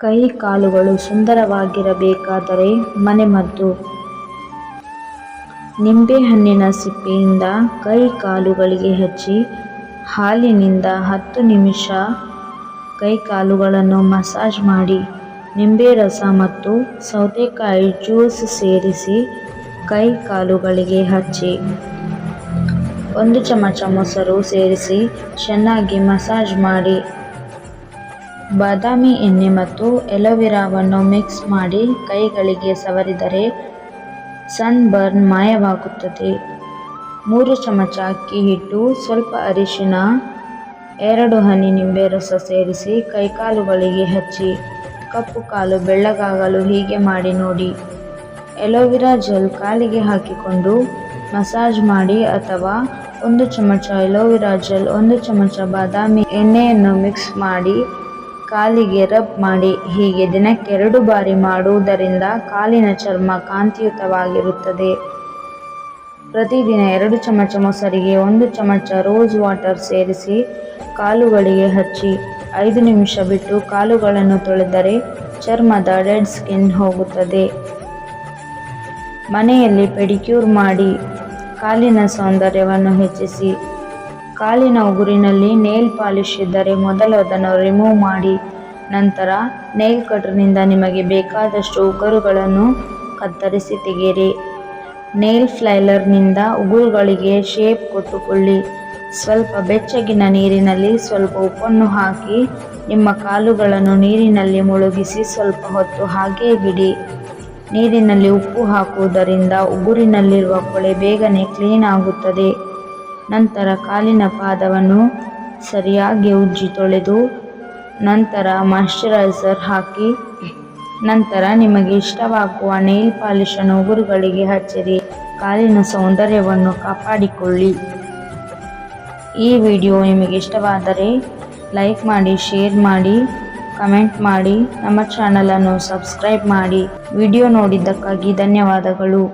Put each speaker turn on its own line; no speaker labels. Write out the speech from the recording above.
ಕೈ ಕಾಲುಗಳು ಸುಂದರವಾಗಿರಬೇಕಾದರೆ ಮನೆಮದ್ದು ನಿಂಬೆಹಣ್ಣಿನ ಸಿಪ್ಪೆಯಿಂದ ಕೈ ಕಾಲುಗಳಿಗೆ ಹಚ್ಚಿ ಹಾಲಿನಿಂದ ಹತ್ತು ನಿಮಿಷ ಕೈ ಕಾಲುಗಳನ್ನು ಮಸಾಜ್ ಮಾಡಿ ನಿಂಬೆ ರಸ ಮತ್ತು ಸೌತೆಕಾಯಿ ಜ್ಯೂಸ್ ಸೇರಿಸಿ ಕೈ ಕಾಲುಗಳಿಗೆ ಹಚ್ಚಿ ಒಂದು ಚಮಚ ಮೊಸರು ಸೇರಿಸಿ ಚೆನ್ನಾಗಿ ಮಸಾಜ್ ಮಾಡಿ. ಬಾದಾಮಿ ಎಣ್ಣೆ ಮತ್ತು ಎಲೋವೆರಾವನ್ನು ಮಿಕ್ಸ್ ಮಾಡಿ ಕೈಗಳಿಗೆ ಸವರಿದರೆ ಸನ್ ಬರ್ನ್ ಮಾಯವಾಗುತ್ತದೆ. ಮೂರು ಚಮಚ ಅಕ್ಕಿ ಹಿಟ್ಟು, ಸ್ವಲ್ಪ ಅರಿಶಿನ ಎರಡು ಹನಿ ನಿಂಬೆ ರಸ ಸೇರಿಸಿ ಕೈಕಾಲುಗಳಿಗೆ ಹಚ್ಚಿ, ಕಪ್ಪು ಕಾಲು ಬೆಳ್ಳಗಾಗಲು ಹೀಗೆ ಮಾಡಿ ನೋಡಿ. ಎಲೋವಿರಾ ಜೆಲ್ ಕಾಲಿಗೆ ಹಾಕಿಕೊಂಡು ಮಸಾಜ್ ಮಾಡಿ ಅಥವಾ ಒಂದು ಚಮಚ ಎಲೋವಿರಾ ಜೆಲ್, ಒಂದು ಚಮಚ ಬಾದಾಮಿ ಎಣ್ಣೆಯನ್ನು ಮಿಕ್ಸ್ ಮಾಡಿ ಕಾಲಿಗೆ ರಬ್ ಮಾಡಿ, ಹೀಗೆ ದಿನಕ್ಕೆ ಎರಡು ಬಾರಿ ಮಾಡುವುದರಿಂದ ಕಾಲಿನ ಚರ್ಮ ಕಾಂತಿಯುತವಾಗಿರುತ್ತದೆ. ಪ್ರತಿದಿನ ಎರಡು ಚಮಚ ಮೊಸರಿಗೆ ಒಂದು ಚಮಚ ರೋಸ್ ವಾಟರ್ ಸೇರಿಸಿ ಕಾಲುಗಳಿಗೆ ಹಚ್ಚಿ, ಐದು ನಿಮಿಷ ಬಿಟ್ಟು ಕಾಲುಗಳನ್ನು ತೊಳೆದರೆ ಚರ್ಮದ ಡೆಡ್ ಸ್ಕಿನ್ ಹೋಗುತ್ತದೆ. ಮನೆಯಲ್ಲಿ ಪೆಡಿಕ್ಯೂರ್ ಮಾಡಿ, ಕಾಲಿನ ಸೌಂದರ್ಯವನ್ನು ಹೆಚ್ಚಿಸಿ ಕಾಲಿನ ಉಗುರಿನಲ್ಲಿ ನೇಲ್ ಪಾಲಿಶ್ ಇದ್ದರೆ ಮೊದಲು ಅದನ್ನು ರಿಮೂವ್ ಮಾಡಿ ನಂತರ ನೇಲ್ ಕಟರ್ನಿಂದ ನಿಮಗೆ ಬೇಕಾದಷ್ಟು ಉಗುರುಗಳನ್ನು ಕತ್ತರಿಸಿ ತೆಗೆಯಿರಿ. ನೇಲ್ ಫ್ಲೈಲರ್ನಿಂದ ಉಗುರುಗಳಿಗೆ ಶೇಪ್ ಕೊಟ್ಟುಕೊಳ್ಳಿ. ಸ್ವಲ್ಪ ಬೆಚ್ಚಗಿನ ನೀರಿನಲ್ಲಿ ಸ್ವಲ್ಪ ಉಪ್ಪನ್ನು ಹಾಕಿ ನಿಮ್ಮ ಕಾಲುಗಳನ್ನು ನೀರಿನಲ್ಲಿ ಮುಳುಗಿಸಿ ಸ್ವಲ್ಪ ಹೊತ್ತು ಹಾಗೇ ಬಿಡಿ. ನೀರಿನಲ್ಲಿ ಉಪ್ಪು ಹಾಕುವುದರಿಂದ ಉಗುರಿನಲ್ಲಿರುವ ಕೊಳೆ ಬೇಗನೆ ಕ್ಲೀನ್ ಆಗುತ್ತದೆ. ನಂತರ ಕಾಲಿನ ಪಾದವನ್ನು ಸರಿಯಾಗಿ ಉಜ್ಜಿ ತೊಳೆದು ನಂತರ ಮಾಯಿಶ್ಚರೈಸರ್ ಹಾಕಿ, ನಂತರ ನಿಮಗೆ ಇಷ್ಟವಾಗುವ ನೈಲ್ ಪಾಲಿಶನ್ನು ಉಗುರುಗಳಿಗೆ ಹಚ್ಚಿರಿ. ಕಾಲಿನ ಸೌಂದರ್ಯವನ್ನು ಕಾಪಾಡಿಕೊಳ್ಳಿ. ಈ ವಿಡಿಯೋ ನಿಮಗೆ ಇಷ್ಟವಾದರೆ ಲೈಕ್ ಮಾಡಿ, ಶೇರ್ ಮಾಡಿ, ಕಮೆಂಟ್ ಮಾಡಿ, ನಮ್ಮ ಚಾನಲನ್ನು ಸಬ್ಸ್ಕ್ರೈಬ್ ಮಾಡಿ. ವಿಡಿಯೋ ನೋಡಿದ್ದಕ್ಕಾಗಿ ಧನ್ಯವಾದಗಳು.